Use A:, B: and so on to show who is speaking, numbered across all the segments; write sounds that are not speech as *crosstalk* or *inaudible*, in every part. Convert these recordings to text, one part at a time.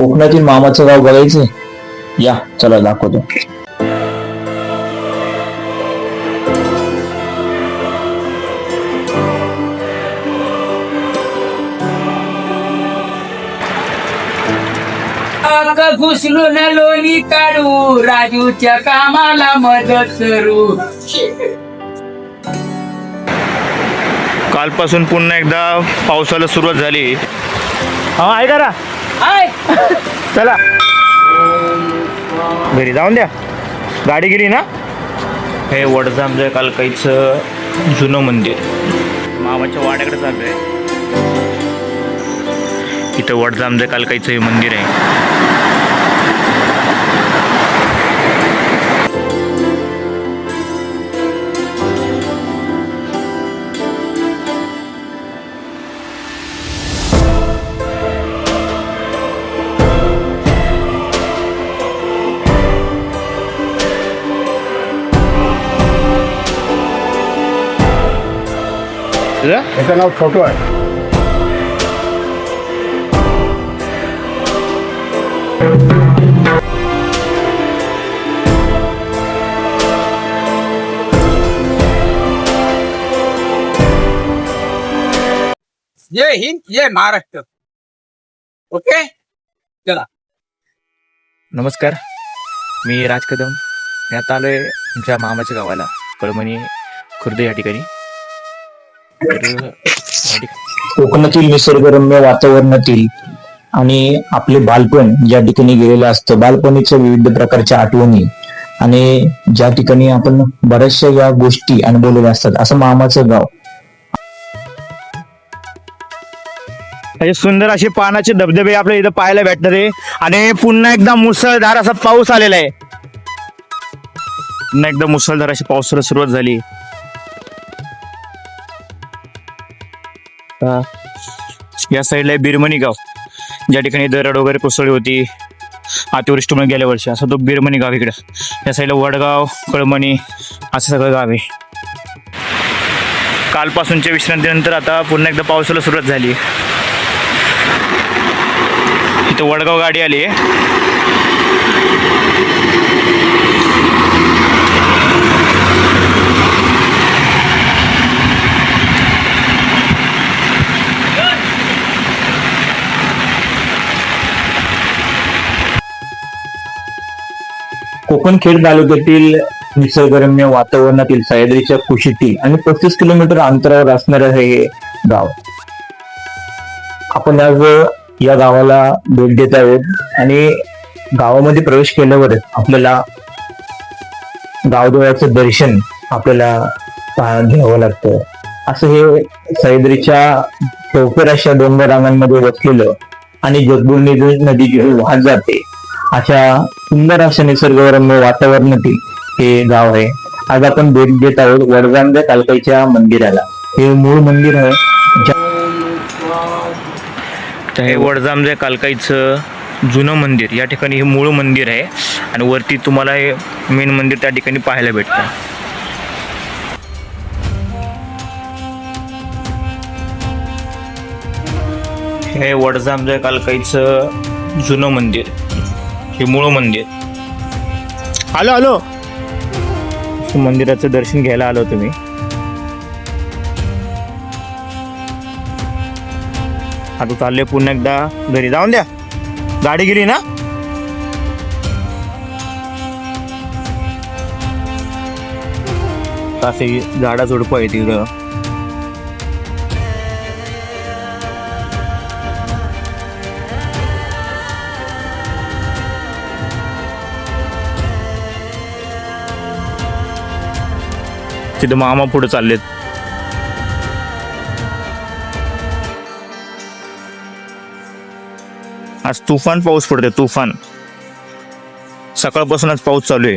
A: कोकणातील मामाचं गाव बघायचं या चला दाखवतो.
B: घुसलून लोणी काढू राजूच्या कामाला मदत करू.
C: कालपासून पुन्हा एकदा पावसाला सुरुवात झाली. हा ऐका ना. चला. घरी जाऊन द्या. गाडी गेली ना? हे वडजामजय कालकाईचं जुनं मंदिर. मामाच्या वाड्याकडे चालू आहे इथं वडजामजय कालकाईचं हे मंदिर आहे.
D: याचं नाव छोटो आहे
B: जय हिंद जय महाराष्ट्र। ओके? चला।
C: नमस्कार मी राज कदम मी आता आलोय आमच्या मामाच्या गावाला कळमणी खुर्द या ठिकाणी. या
A: कोकणातील निसर्गरम्य वातावरणातील आणि आपले बालपण ज्या ठिकाणी गेलेलं असतं बालपणीच्या विविध प्रकारच्या आठवणी आणि ज्या ठिकाणी आपण बऱ्याचशा या गोष्टी अनुभवलेल्या असतात असं मामाचं गाव.
C: असे सुंदर असे पानाचे धबधबे आपल्या इथं पाहायला भेटणार आहे. आणि पुन्हा एकदा मुसळधार असा पाऊस आलेला आहे. पुन्हा एकदा मुसळधार अशी पावसाला सुरुवात झाली. या साईडला आहे बिरमणी गाव. ज्या ठिकाणी दरड वगैरे कोसळली होती अतिवृष्टीमुळे गेल्या वर्षी. असं तो बिरमणी गाव इकडं. या साईडला वडगाव कळमणी असं सगळं गाव आहे. कालपासूनच्या विश्रांतीनंतर आता पुन्हा एकदा पावसाला सुरुवात झाली. इथं वडगाव गाडी आली
A: कोकण खेड तालुक्यातील निसर्गरम्य वातावरणातील सह्याद्रीच्या कुशीतील आणि पस्तीस किलोमीटर अंतरावर असणारं हे गाव. आपण आज या गावाला भेट देत आहोत आणि गावामध्ये प्रवेश केल्यावर आपल्याला गावदेवाचं दर्शन आपल्याला घ्यावं लागतं. असं हे सह्याद्रीच्या चौकर अशा डोंगर रांगांमध्ये वसलेलं आणि जगबुर्णी नदी जी वाहत जाते. अशा सुंदर असे निसर्गरम्य वातावरणातील हे गाव आहे. आज आपण भेट देत आहोत वडगांजा कालकाईच्या मंदिराला. हे मूळ मंदिर आहे.
C: हे वडजामजे कालकाईचं जुनं मंदिर. या ठिकाणी हे मूळ मंदिर आहे. आणि वरती तुम्हाला हे मेन मंदिर त्या ठिकाणी पाहायला भेटतं. हे वडजामजे कालकाईचं जुनं मंदिर. हे मूळ मंदिर. आलो आलो. मंदिराचं दर्शन घ्यायला आलो तुम्ही. आता चालले पुन्हा एकदा घरी. जाऊन द्या. गाडी गेली ना? असे झाडा झुडपं आहे तिकडं तिथे मामा पुढे चाललेत. आज तुफान पाऊस पडते तुफान. सकाळपासून आज पाऊस चालू आहे.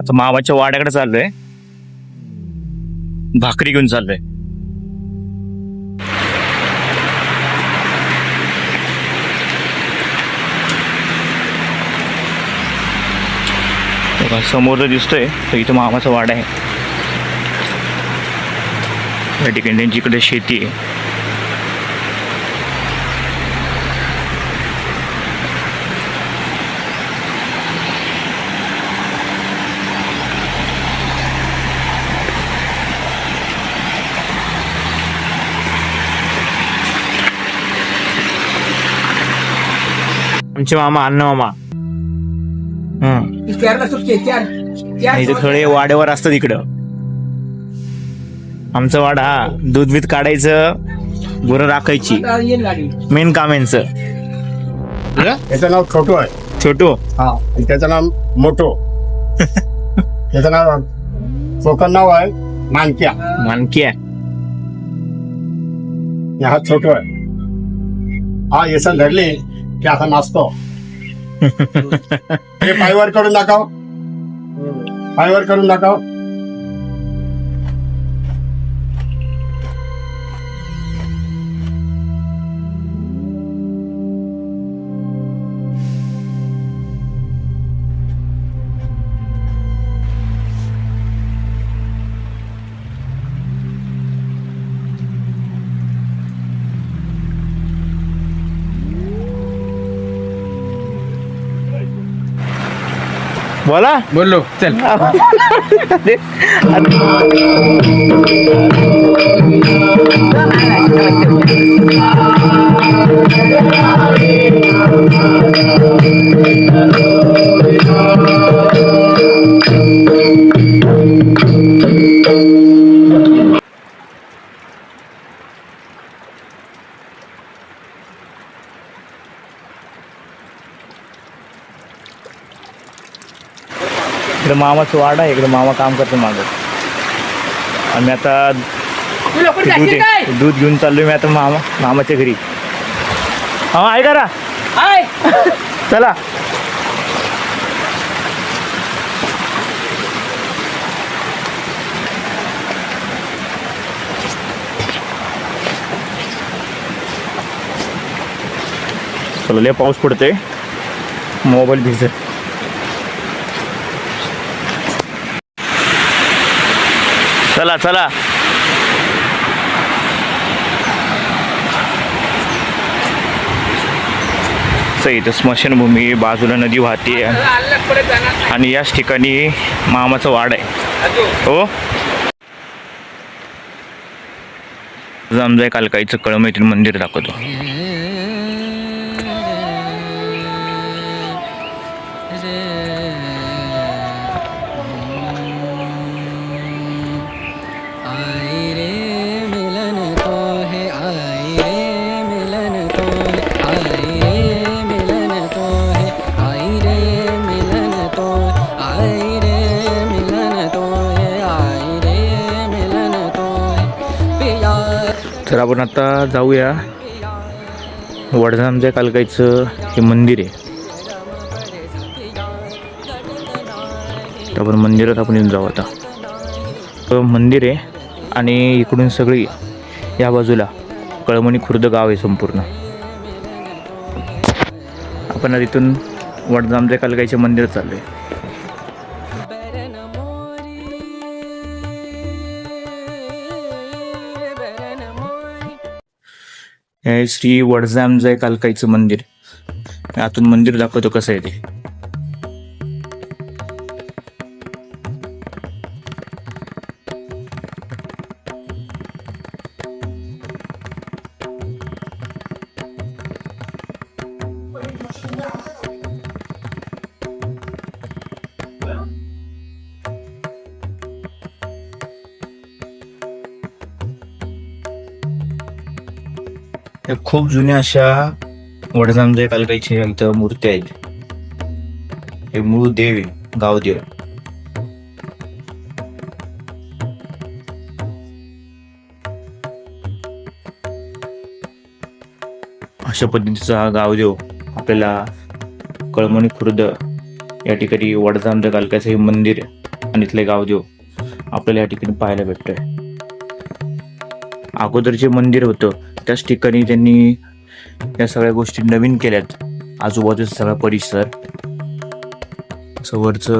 C: आता मामाच्या वाड्याकडे चाललोय. भाकरी घेऊन चाललोय. बघा, समोर जर दिसतोय. तर इथं मामाचा वाडा आहे. या ठिकाणी त्यांची इकडे शेती आहे. आमचे मामा अन्न मामा. हम्म.
B: चारला सुटते
C: थोडे वाड्यावर असतात इकडं आमचा वाडा हा दूध बीत काढायचं गुरं राखायची.
B: आता येईल गाडी.
C: मेन काम यांचं.
D: याचं नाव छोटू आहे.
C: छोटू?
D: आणि त्याचं नाव मोठो त्याचं *laughs* नाव चोकन नाव आहे मानक्या.
C: मानकी आहे
D: आणि हा छोटो आहे. हा येसन धरली की असा नाचतो. हे पायवर करून दाखव. पायवर करून दाखव.
C: बोला.
B: बोललो चल.
C: इकडे *laughs* *laughs* मामाचं वाडा आहे इकडे मामा काम करतो मागं. आम्ही आता दूध आहे. दूध घेऊन चाललोय मी आता मामा मामाच्या घरी. हा ऐका ना
B: हाय
C: चला. चला लय पाऊस पडतोय. मोबाईल भिजत. चला चला. इथं स्मशानभूमी बाजूला नदी वाहते. आणि याच ठिकाणी मामाचं वाड आहे. हो? जामजाय कालकाईचं कळमैत्री मंदिर दाखवतो. तर आपण आता जाऊया वडजामजाय कालकाईचं हे मंदिर आहे. तर आपण मंदिरात आपण येऊन जाऊ आता. मंदिर आहे आणि इकडून सगळी या बाजूला कळमणी खुर्द गाव आहे संपूर्ण. आपण आता इथून वडजामजाय कालकाईच्या मंदिरात
E: आहे
C: हे श्री श्री वडजामजाय कालकाईचं मंदिर. आतून मंदिर दाखवतो कसं आहे ते. या खूप जुन्या अशा वडजामजाय कालकाईच्या इथं मूर्ती आहेत. हे मूळ देव गावदेव अशा पद्धतीचा हा गावदेव आपल्याला कळमणी खुर्द या ठिकाणी वडजामजय कालकाचं हे मंदिर आणि इथले गावदेव आपल्याला या ठिकाणी पाहायला भेटतोय. अगोदर जे मंदिर होतं त्याच ठिकाणी त्यांनी या सगळ्या गोष्टी नवीन केल्यात. आजूबाजूचा सगळा परिसर. समोरच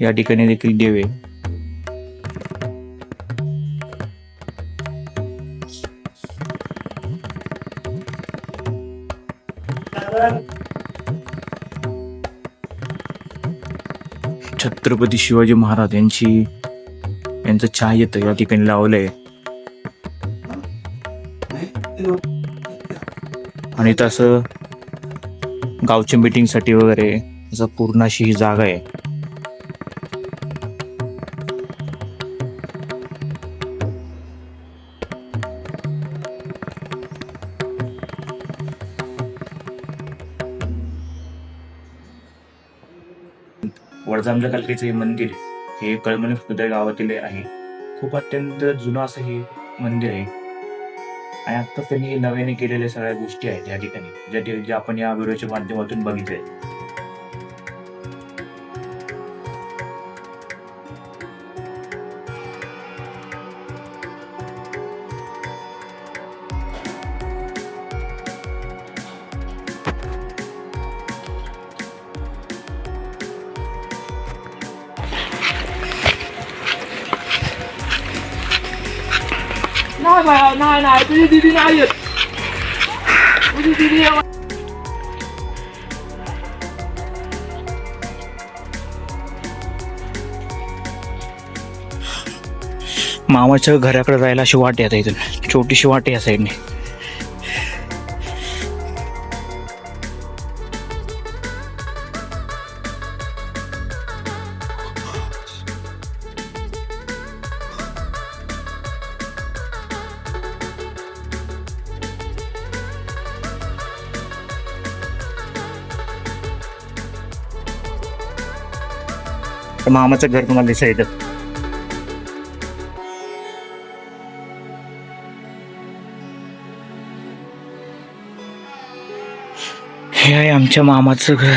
C: या ठिकाणी देखील देवे छत्रपती शिवाजी महाराज यांची त्यांचं चहा येतं किंवा टिफिन लावलंय. आणि तसं गावच्या मीटिंगसाठी वगैरे असं पूर्ण अशी ही जागा आहे. वडजामच्या कालकेचं हे मंदिर हे कळमणी खुर्द गावातील आहे. खूप अत्यंत जुनं असं हे मंदिर आहे. आणि आता त्यांनी नव्याने केलेल्या सगळ्या गोष्टी आहेत या ठिकाणी. ज्या ज्या आपण या व्हिडिओच्या माध्यमातून बघितल्या
B: नाही बाळा, नाही नाही तुझी दिदी नाही येत तुझी दिदी
C: मामाच्या घराकडे जायला अशी वाट आहे आता इथून छोटीशी वाट आहे या साईडने मामाचं घर तुम्हाला दिसायचं हे आहे आमच्या मामाचं घर.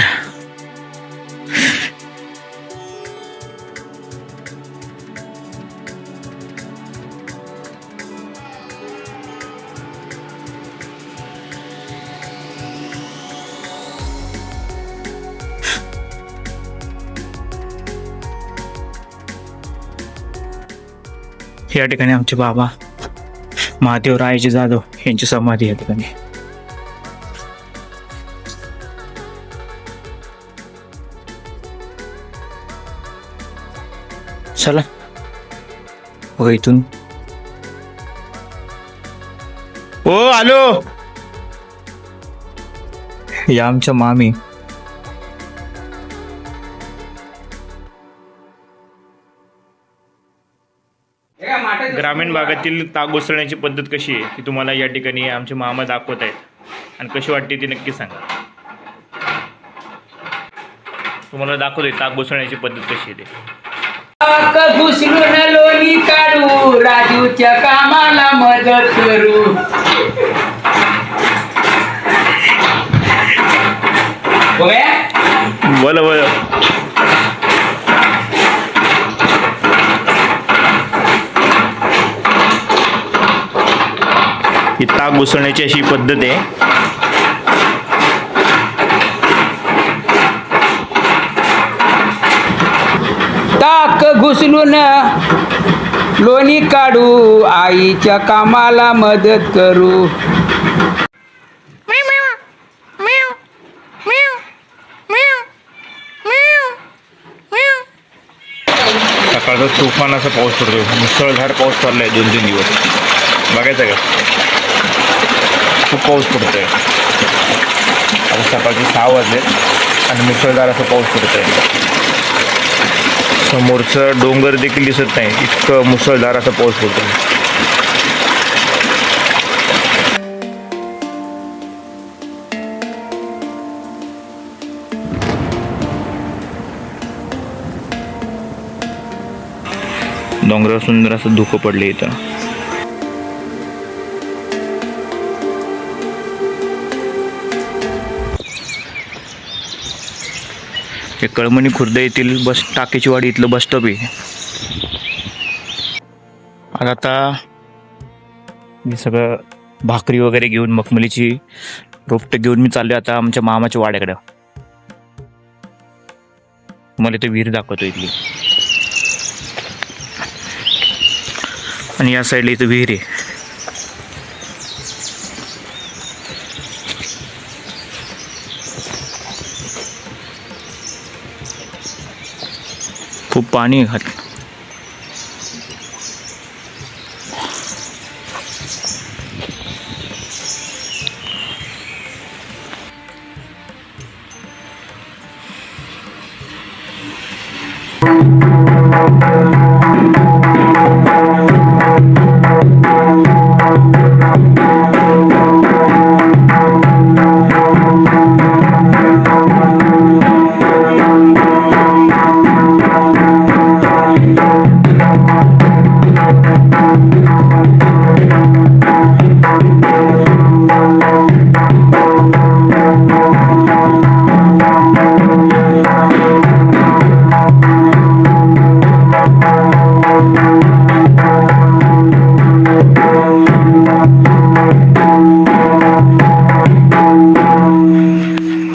C: या ठिकाणी आमचे बाबा महादेव रायजी जाधव यांची समाधी या ठिकाणी. चला. बघा इथून. ओ आलो. या आमच्या मामी. ग्रामीण भागातील ताक घुसळण्याची पद्धत कशी आहे ती तुम्हाला या ठिकाणी आमचे मामा दाखवत आहेत. आणि कशी वाटते ती नक्की सांगा. तुम्हाला दाखवतोय ताक घुसळण्याची पद्धत कशी आहे ते.
B: ताक घुसळून लोणी काढू राजूच्या कामाला मदत करू.
C: बोला बोला. ही ताक घुसळण्याची अशी पद्धत आहे.
B: ताक घुसलून लोणी काढू आईच्या कामाला मदत करू.
C: सकाळचा तुफान असा पाऊस पडतोय. मुसळधार पाऊस पडलाय दोन तीन दिवस. बघायचं का? खूप पाऊस पडतोय. आता सकाळचे सहा वाजले आणि मुसळधार असा पाऊस पडतोय. समोरचं डोंगर देखील दिसत नाही. इतकं मुसळधार असा पाऊस पडतोय. डोंगरावर सुंदर असं धुकं पडले इथं. हे कळमणी खुर्द येथील बस टाकेचीवाडी इथलं बस स्टॉप आहे. आणि आता मी सगळं भाकरी वगैरे घेऊन मखमलीची रोपटं घेऊन मी चाललो आता आमच्या मामाच्या वाड्याकडं. मला ते विहीर दाखवतो इथली. आणि या साईडला इथं विहीर आहे. खूप पाणी घात